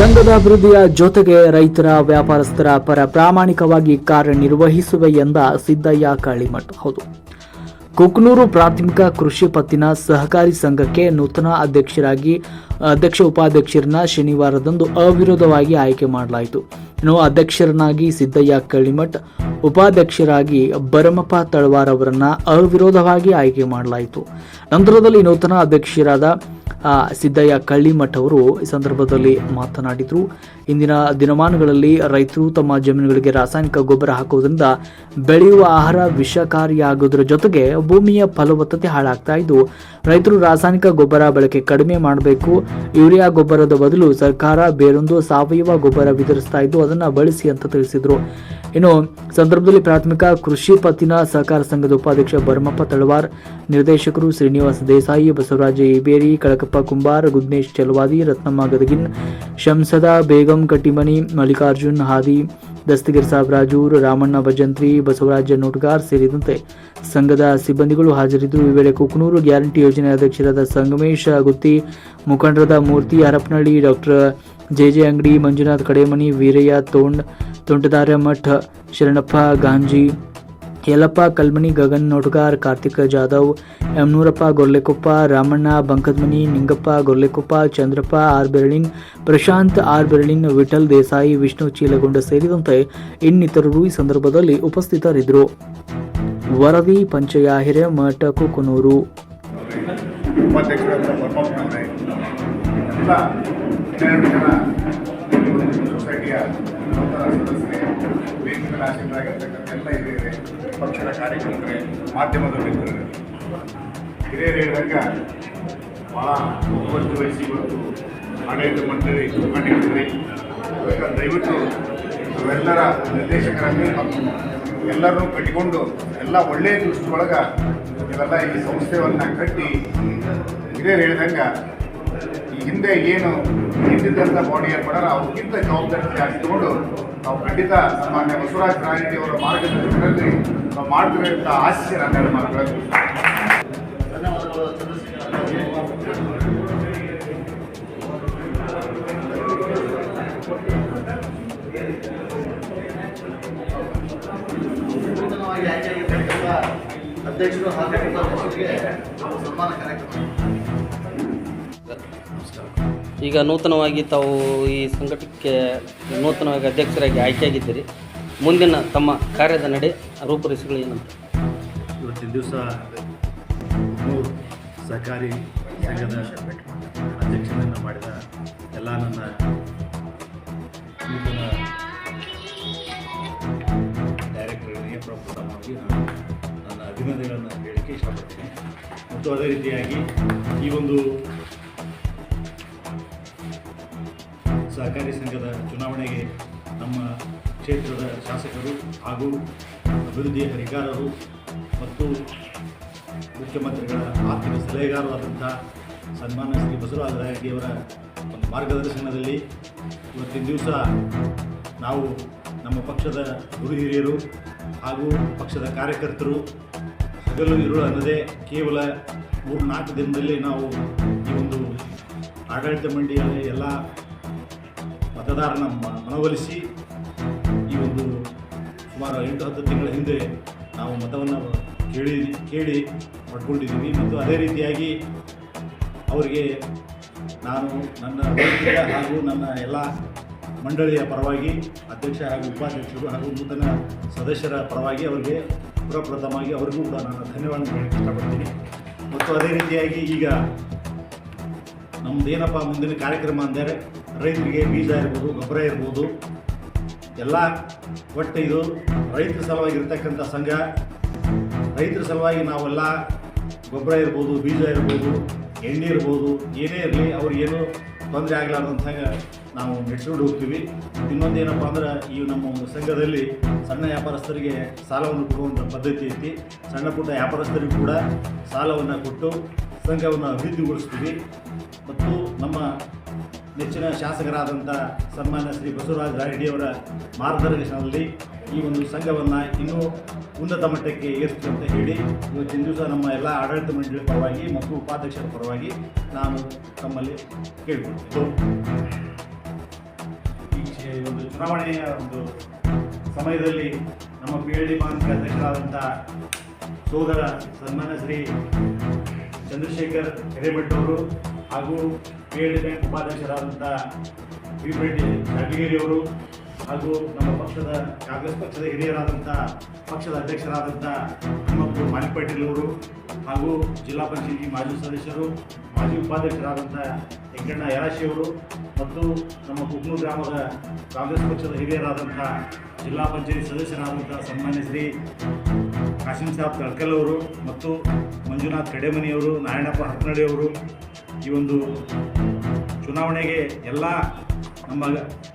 ಸಂಘದ ಅಭಿವೃದ್ಧಿಯ ಜೊತೆಗೆ ರೈತರ ವ್ಯಾಪಾರಸ್ಥರ ಪರ ಪ್ರಾಮಾಣಿಕವಾಗಿ ಕಾರ್ಯನಿರ್ವಹಿಸುವೆ ಎಂದ ಸಿದ್ದಯ್ಯ ಕಾಳಿಮಠ್. ಹೌದು. ಕುಕ್ನೂರು ಪ್ರಾಥಮಿಕ ಕೃಷಿ ಪತ್ತಿನ ಸಹಕಾರಿ ಸಂಘಕ್ಕೆ ನೂತನ ಅಧ್ಯಕ್ಷರಾಗಿ, ಅಧ್ಯಕ್ಷ ಉಪಾಧ್ಯಕ್ಷರನ್ನ ಶನಿವಾರದಂದು ಅವಿರೋಧವಾಗಿ ಆಯ್ಕೆ ಮಾಡಲಾಯಿತು. ಇನ್ನು ಅಧ್ಯಕ್ಷರನ್ನಾಗಿ ಸಿದ್ದಯ್ಯ ಕಳಿಮಠ್, ಉಪಾಧ್ಯಕ್ಷರಾಗಿ ಬರಮಪ್ಪ ತಳವಾರ್ ಅವರನ್ನ ಅವಿರೋಧವಾಗಿ ಆಯ್ಕೆ ಮಾಡಲಾಯಿತು. ನಂತರದಲ್ಲಿ ನೂತನ ಅಧ್ಯಕ್ಷರಾದ ಸಿದ್ದಯ್ಯ ಕಳ್ಳಿಮಠ ಅವರು ಈ ಸಂದರ್ಭದಲ್ಲಿ ಮಾತನಾಡಿದರು. ಇಂದಿನ ದಿನಮಾನಗಳಲ್ಲಿ ರೈತರು ತಮ್ಮ ಜಮೀನುಗಳಿಗೆ ರಾಸಾಯನಿಕ ಗೊಬ್ಬರ ಹಾಕುವುದರಿಂದ ಬೆಳೆಯುವ ಆಹಾರ ವಿಷಕಾರಿಯಾಗುವುದರ ಜೊತೆಗೆ ಭೂಮಿಯ ಫಲವತ್ತತೆ ಹಾಳಾಗ್ತಾ ಇದ್ದು, ರೈತರು ರಾಸಾಯನಿಕ ಗೊಬ್ಬರ ಬಳಕೆ ಕಡಿಮೆ ಮಾಡಬೇಕು. ಯೂರಿಯಾ ಗೊಬ್ಬರದ ಬದಲು ಸರ್ಕಾರ ಬೇರೊಂದು ಸಾವಯವ ಗೊಬ್ಬರ ವಿತರಿಸ್ತಾ ಇದ್ದು, ಅದನ್ನು ಬಳಸಿ ಅಂತ ತಿಳಿಸಿದರು. ಇನ್ನು ಸಂದರ್ಭದಲ್ಲಿ ಪ್ರಾಥಮಿಕ ಕೃಷಿ ಪತ್ತಿನ ಸಹಕಾರ ಸಂಘದ ಉಪಾಧ್ಯಕ್ಷ ಭರಮಪ್ಪ ತಳವಾರ್, ನಿರ್ದೇಶಕರು ಶ್ರೀನಿವಾಸ ದೇಸಾಯಿ, ಬಸವರಾಜ ಇಬೇರಿ ಕಳಕಪ್ಪ ಕುಂಬಾರ್, ಗುಗ್ನೇಶ್ ಚಲವಾದಿ ರತ್ನಮ್ಮ ಗದಗಿನ್ ಶಂಸದ, ಬೇಗಂ ಕಟ್ಟಿಮನಿ ಮಲ್ಲಿಕಾರ್ಜುನ್, ಹಾದಿ, ದಸ್ತಗಿರ್ ಸಾಬ್ ರಾಜೂರ್ ರಾಮಣ್ಣ, ಭಜಂತ್ರಿ, ಬಸವರಾಜ ನೋಟ್ಗಾರ್ ಸೇರಿದಂತೆ ಸಂಘದ ಸಿಬ್ಬಂದಿಗಳು ಹಾಜರಿದ್ದರು ಈ ವೇಳೆ ಕುಕನೂರು ಗ್ಯಾರಂಟಿ ಯೋಜನೆ ಅಧ್ಯಕ್ಷರಾದ ಸಂಗಮೇಶ್ ಗುತ್ತಿ, ಮುಖಂಡರಾದ Murthy Harapanahalli, doctor J J Angadi, Manjunath Kademani, Veerayya ತೋಂಡ್ Tontadarya Math Sharanappa, Ganji Yallappa Kalmani Gagan, Notagar, Karthika Jadhav, Yamanurappa, Gorlekoppa, Ramanna, Bankadmani, Ningappa, Gorlekoppa, Chandrappa, R Beralin, Prashant, R Beralin, Vithal Desai, Vishnu Chilagonda ಸೇರಿದಂತೆ ಇನ್ನಿತರರು ಈ ಸಂದರ್ಭದಲ್ಲಿ ಉಪಸ್ಥಿತರಿದ್ದರು. ವರವಿ ಪಂಚಯ ಹಿರೇಮಠ ಕುಕನೂರು. ಜನ ವೇದಿಕೆ ಆಸೀನರಾಗಿರ್ತಕ್ಕಂಥ ಎಲ್ಲ ಹಿರಿಯರೇ ಪಕ್ಷದ ಕಾರ್ಯಕರ್ತರೇ ಮಾಧ್ಯಮದ ಮಿತ್ರರೇ ಹಿರಿಯರು ಹೇಳಿದಾಗ ಭಾಳ ಮುತುವರ್ಜಿ ವಹಿಸಿ ಇವತ್ತು ಆಡಳಿತ ಮಂಡಳಿ ಮಾಡಿರ್ತೀರಿ ದಯವಿಟ್ಟು ನಾವೆಲ್ಲರ ನಿರ್ದೇಶಕರಲ್ಲಿ ಎಲ್ಲರನ್ನೂ ಕಟ್ಟಿಕೊಂಡು ಎಲ್ಲ ಒಳ್ಳೆಯ ದೃಷ್ಟಿ ಒಳಗ ಇವೆಲ್ಲ ಈ ಸಂಸ್ಥೆಯನ್ನು ಕಟ್ಟಿ ಹಿರಿಯರು ಹೇಳಿದಂಗೆ ಈ ಹಿಂದೆ ಏನು ಹಿಂದಿದ್ದಂಥ ಬಾಡಿ ಏರ್ಪಡಾರ ಅವ್ರಿಗಿಂತ ಜವಾಬ್ದಾರಿ ಜಾಸ್ತಿ ನಾವು ಖಂಡಿತ ಮಾನ್ಯ ಬಸವರಾಜ ರಾಯರೆಡ್ಡಿ ಅವರ ಮಾರ್ಗದರ್ಶನದಲ್ಲಿ ನಾವು ಮಾಡ್ತಿರೋಂಥ ಅಂತ ಮಾಡಬೇಕು ನೂತನವಾಗಿ ಆಯ್ಕೆಯಾಗಿರ್ತಕ್ಕಂಥ ಅಧ್ಯಕ್ಷರು ಹಾಗೂ ಉಪಾಧ್ಯಕ್ಷರಿಗೆ ಸನ್ಮಾನ ಕಾರ್ಯಕ್ರಮ ಈಗ ನೂತನವಾಗಿ ತಾವು ಈ ಸಂಘಟಕ್ಕೆ ನೂತನವಾಗಿ ಅಧ್ಯಕ್ಷರಾಗಿ ಆಯ್ಕೆಯಾಗಿದ್ದೀರಿ. ಮುಂದಿನ ತಮ್ಮ ಕಾರ್ಯದ ನಡೆ ರೂಪುರೇಷೆಗಳು ಏನಂತ? ಇವತ್ತಿನ ದಿವಸ ಮೂರು ಸಹಕಾರಿ ಸಂಘದ ಅಧ್ಯಕ್ಷರನ್ನು ಮಾಡಿದ ಎಲ್ಲ ನನ್ನ ನೂತನ ಡೈರೆಕ್ಟರ್ಗಳಿಗೆ ಪ್ರಮುಖವಾಗಿ ನಾನು ನನ್ನ ಅಭಿನಂದನೆಗಳನ್ನು ಹೇಳಲಿಕ್ಕೆ ಇಷ್ಟಪಡ್ತೀನಿ. ಮತ್ತು ಅದೇ ರೀತಿಯಾಗಿ ಈ ಒಂದು ಸಹಕಾರಿ ಸಂಘದ ಚುನಾವಣೆಗೆ ನಮ್ಮ ಕ್ಷೇತ್ರದ ಶಾಸಕರು ಹಾಗೂ ಅಭಿವೃದ್ಧಿಯ ಅಧಿಕಾರರು ಮತ್ತು ಮುಖ್ಯಮಂತ್ರಿಗಳ ಆರ್ಥಿಕ ಸಲಹೆಗಾರರಾದಂಥ ಸನ್ಮಾನ್ಯ ಶ್ರೀ ಬಸವರಾಜ ಒಂದು ಮಾರ್ಗದರ್ಶನದಲ್ಲಿ ಇವತ್ತಿನ ದಿವಸ ನಾವು ನಮ್ಮ ಪಕ್ಷದ ಗುರು ಹಿರಿಯರು ಹಾಗೂ ಪಕ್ಷದ ಕಾರ್ಯಕರ್ತರು ಹಗಲು ಇರುಳು ಅನ್ನದೇ ಕೇವಲ ಮೂರು ನಾಲ್ಕು ದಿನದಲ್ಲಿ ನಾವು ಈ ಒಂದು ಆಡಳಿತ ಮಂಡಳಿಯ ಎಲ್ಲ ಮತದಾರನ ಮನವೊಲಿಸಿ ಈ ಒಂದು ಸುಮಾರು ಎಂಟು ಹತ್ತು ತಿಂಗಳ ಹಿಂದೆ ನಾವು ಮತವನ್ನು ಕೇಳಿ ಕೇಳಿ ಪಡ್ಕೊಂಡಿದ್ದೀವಿ ಮತ್ತು ಅದೇ ರೀತಿಯಾಗಿ ಅವರಿಗೆ ನಾನು ನನ್ನ ಹಾಗೂ ನನ್ನ ಎಲ್ಲ ಮಂಡಳಿಯ ಪರವಾಗಿ ಅಧ್ಯಕ್ಷ ಹಾಗೂ ಉಪಾಧ್ಯಕ್ಷರು ಹಾಗೂ ನೂತನ ಸದಸ್ಯರ ಪರವಾಗಿ ಅವರಿಗೆ ಪುರಪ್ರಥಮವಾಗಿ ಅವರಿಗೂ ಕೂಡ ನಾನು ಧನ್ಯವಾದ ಹೇಳಕ್ಕೆ ಇಷ್ಟಪಡ್ತೀನಿ. ಮತ್ತು ಅದೇ ರೀತಿಯಾಗಿ ಈಗ ನಮ್ಮದೇನಪ್ಪ ಮುಂದಿನ ಕಾರ್ಯಕ್ರಮ ಅಂದರೆ ರೈತರಿಗೆ ಬೀಜ ಇರ್ಬೋದು, ಗೊಬ್ಬರ ಇರ್ಬೋದು, ಎಲ್ಲ, ಒಟ್ಟು ಇದು ರೈತರ ಸಲುವಾಗಿ ಇರ್ತಕ್ಕಂಥ ಸಂಘ. ರೈತರ ಸಲುವಾಗಿ ನಾವೆಲ್ಲ ಗೊಬ್ಬರ ಇರ್ಬೋದು, ಬೀಜ ಇರ್ಬೋದು, ಎಣ್ಣೆ ಇರ್ಬೋದು, ಏನೇ ಇರಲಿ ಅವ್ರಿಗೇನು ತೊಂದರೆ ಆಗಲಾರ್ದಂಥ ನಾವು ನಡೆಸ್ಕೊಂಡು ಹೋಗ್ತೀವಿ. ಇನ್ನೊಂದು ಏನಪ್ಪ ಅಂದ್ರೆ ಈ ನಮ್ಮ ಒಂದು ಸಂಘದಲ್ಲಿ ಸಣ್ಣ ವ್ಯಾಪಾರಸ್ಥರಿಗೆ ಸಾಲವನ್ನು ಕೊಡುವಂಥ ಪದ್ಧತಿ ಐತಿ. ಸಣ್ಣ ಪುಟ್ಟ ವ್ಯಾಪಾರಸ್ಥರಿಗೂ ಕೂಡ ಸಾಲವನ್ನು ಕೊಟ್ಟು ಸಂಘವನ್ನು ಅಭಿವೃದ್ಧಿಗೊಳಿಸ್ತೀವಿ. ಮತ್ತು ನಮ್ಮ ನೆಚ್ಚಿನ ಶಾಸಕರಾದಂಥ ಸನ್ಮಾನ್ಯ ಶ್ರೀ ಬಸವರಾಜ ರಾಯಡಿಯವರ ಮಾರ್ಗದರ್ಶನದಲ್ಲಿ ಈ ಒಂದು ಸಂಘವನ್ನು ಇನ್ನೂ ಉನ್ನತ ಮಟ್ಟಕ್ಕೆ ಏರಿಸ್ತು ಅಂತ ಹೇಳಿ ಇವತ್ತಿನ ದಿವಸ ನಮ್ಮ ಎಲ್ಲ ಆಡಳಿತ ಮಂಡಳಿ ಪರವಾಗಿ ಮತ್ತು ಉಪಾಧ್ಯಕ್ಷರ ಪರವಾಗಿ ನಾನು ತಮ್ಮಲ್ಲಿ ಕೇಳಿಕೊಳ್ತೀನಿ. ಚುನಾವಣೆಯ ಒಂದು ಸಮಯದಲ್ಲಿ ನಮ್ಮ ಪಿ ಎಲ್ ಡಿ ಮಾನಸಿಕ ಅಧ್ಯಕ್ಷರಾದಂಥ ಸೋದರ ಸನ್ಮಾನ್ಯ ಶ್ರೀ ಚಂದ್ರಶೇಖರ್ ಹೆರೇಮಠ್ ಅವರು ಹಾಗೂ ಪಿ ಬ್ಯಾಂಕ್ ಉಪಾಧ್ಯಕ್ಷರಾದಂಥ ವಿ ರೆಡ್ಡಿ ಅಡ್ಗೇರಿಯವರು ಹಾಗೂ ನಮ್ಮ ಪಕ್ಷದ ಕಾಂಗ್ರೆಸ್ ಪಕ್ಷದ ಹಿರಿಯರಾದಂಥ ಪಕ್ಷದ ಅಧ್ಯಕ್ಷರಾದಂಥ ಹನುಮಂತು ಮಾಲಿಕ್ ಪಾಟೀಲ್ ಅವರು ಹಾಗೂ ಜಿಲ್ಲಾ ಪಂಚಾಯತಿ ಮಾಜಿ ಸದಸ್ಯರು, ಮಾಜಿ ಉಪಾಧ್ಯಕ್ಷರಾದಂಥ ವೆಂಕಣ್ಣ ಯರಾಶಿ ಅವರು ಮತ್ತು ನಮ್ಮ ಕುಕ್ನೂರು ಗ್ರಾಮದ ಕಾಂಗ್ರೆಸ್ ಪಕ್ಷದ ಹಿರಿಯರಾದಂಥ ಜಿಲ್ಲಾ ಪಂಚಾಯತಿ ಸದಸ್ಯರಾದಂಥ ಸನ್ಮಾನ್ಯ ಶ್ರೀ ಕಾಶಿಂ ಸಾಬ್ ತಳ್ಕಲ್ ಅವರು ಮತ್ತು ಮಂಜುನಾಥ್ ಕಡೆಮನಿಯವರು, ನಾರಾಯಣಪ್ಪ ಹಕ್ನಡಿಯವರು ಈ ಒಂದು ಚುನಾವಣೆಗೆ ಎಲ್ಲ ನಮ್ಮ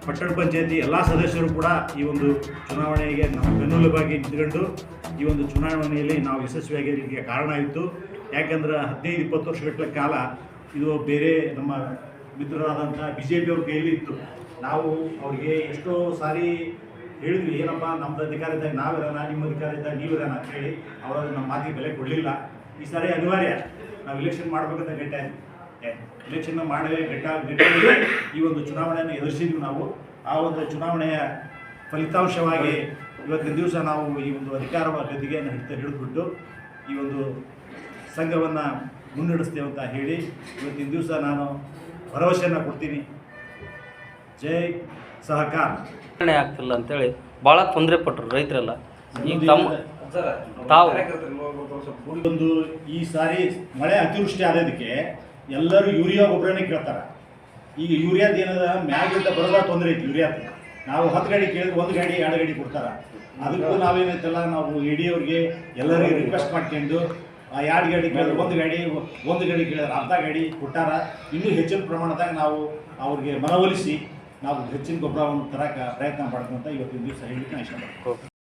ಪಟ್ಟಣ ಪಂಚಾಯತಿ ಎಲ್ಲ ಸದಸ್ಯರು ಕೂಡ ಈ ಒಂದು ಚುನಾವಣೆಗೆ ನಮ್ಮ ಬೆನ್ನೆಲುಬಾಗಿ ನಿಂತ್ಕೊಂಡು ಈ ಒಂದು ಚುನಾವಣೆಯಲ್ಲಿ ನಾವು ಯಶಸ್ವಿಯಾಗಿರಲಿಕ್ಕೆ ಕಾರಣ ಆಯಿತು ಯಾಕಂದ್ರೆ ಹದಿನೈದು, ಇಪ್ಪತ್ತು ವರ್ಷಗಟ್ಟಲೆ ಕಾಲ ಇದು ಬೇರೆ ನಮ್ಮ ಮಿತ್ರರಾದಂಥ ಬಿ ಜೆ ಪಿಯವ್ರ ಕೈಯಲ್ಲಿ ಇತ್ತು. ನಾವು ಅವ್ರಿಗೆ ಎಷ್ಟೋ ಸಾರಿ ಹೇಳಿದ್ವಿ, ಏನಪ್ಪ ನಮ್ದು ಅಧಿಕಾರ ಇದ್ದಾಗ ನಾವಿರೋಣ, ನಿಮ್ಮ ಅಧಿಕಾರ ಇದ್ದಾಗ ನೀವಿರೋಣ ಅಂತ ಹೇಳಿ, ಅವರು ನಮ್ಮ ಮಾತಿಗೆ ಬೆಲೆ ಕೊಡಲಿಲ್ಲ. ಈ ಸಾರಿ ಅನಿವಾರ್ಯ, ನಾವು ಇಲೆಕ್ಷನ್ ಮಾಡ್ಬೇಕಂತ ಗಟ್ಟ ಇಲೆಕ್ಷನ್ ಮಾಡಲೇ ಗಟ್ಟ ಗಟ್ಟಿಗೆ ಈ ಒಂದು ಚುನಾವಣೆಯನ್ನು ಎದುರಿಸಿದ್ವಿ ನಾವು. ಆ ಒಂದು ಚುನಾವಣೆಯ ಫಲಿತಾಂಶವಾಗಿ ಇವತ್ತಿನ ದಿವಸ ನಾವು ಈ ಒಂದು ಅಧಿಕಾರ ಗದ್ದಿಗೆಯನ್ನು ಹಿಡಿತ ಹಿಡಿದ್ಬಿಟ್ಟು ಈ ಒಂದು ಸಂಘವನ್ನು ಮುನ್ನಡೆಸ್ತೇವೆ ಅಂತ ಹೇಳಿ ಇವತ್ತಿನ ದಿವಸ ನಾನು ಭರವಸೆಯನ್ನು ಕೊಡ್ತೀನಿ. ಜೈ ಸಹಕಾರ. ಆಗ್ತಿಲ್ಲ ಅಂತೇಳಿ ಭಾಳ ತೊಂದರೆ ಪಟ್ಟರು ರೈತರೆಲ್ಲ. ಈಗ ತಮ್ಮ ತಾವು ಒಂದು ಈ ಸಾರಿ ಮಳೆ ಅತಿವೃಷ್ಟಿ ಆದದಕ್ಕೆ ಎಲ್ಲರೂ ಯೂರಿಯಾ ಗೊಬ್ಬರನೇ ಕೇಳ್ತಾರೆ. ಈಗ ಯೂರಿಯಾದ ಏನದ ಮ್ಯಾಗಿಂದ ಬರೋದ ತೊಂದರೆ ಐತಿ ಯೂರಿಯಾದ ನಾವು ಹತ್ತು ಗಾಡಿ ಕೇಳಿದ್ರೆ ಒಂದು ಗಾಡಿ, ಎರಡು ಗಾಡಿ ಕೊಡ್ತಾರೆ. ಅದಕ್ಕೂ ನಾವೇನೈತಲ್ಲ, ನಾವು ಇಡೀ ಅವ್ರಿಗೆ ಎಲ್ಲರಿಗೂ ರಿಕ್ವೆಸ್ಟ್ ಮಾಡ್ಕೊಂಡು, ಆ ಎರಡು ಗಾಡಿ ಕೇಳಿದ್ರೆ ಒಂದು ಗಾಡಿ ಒಂದು ಗಾಡಿ ಕೇಳಿದ್ರೆ ಅರ್ಧ ಗಾಡಿ ಕೊಟ್ಟಾರ. ಇನ್ನೂ ಹೆಚ್ಚಿನ ಪ್ರಮಾಣದಾಗ ನಾವು ಅವ್ರಿಗೆ ಮನವೊಲಿಸಿ, ನಾವು ಹೆಚ್ಚಿನ ಗೊಬ್ಬರವನ್ನು ತರಕ್ಕೆ ಪ್ರಯತ್ನ ಮಾಡ್ಕೊಂತ ಇವತ್ತಿನ ದಿವಸ ಹೇಳಲಿಕ್ಕೆ ಇಷ್ಟಪಡ್ತೀನಿ.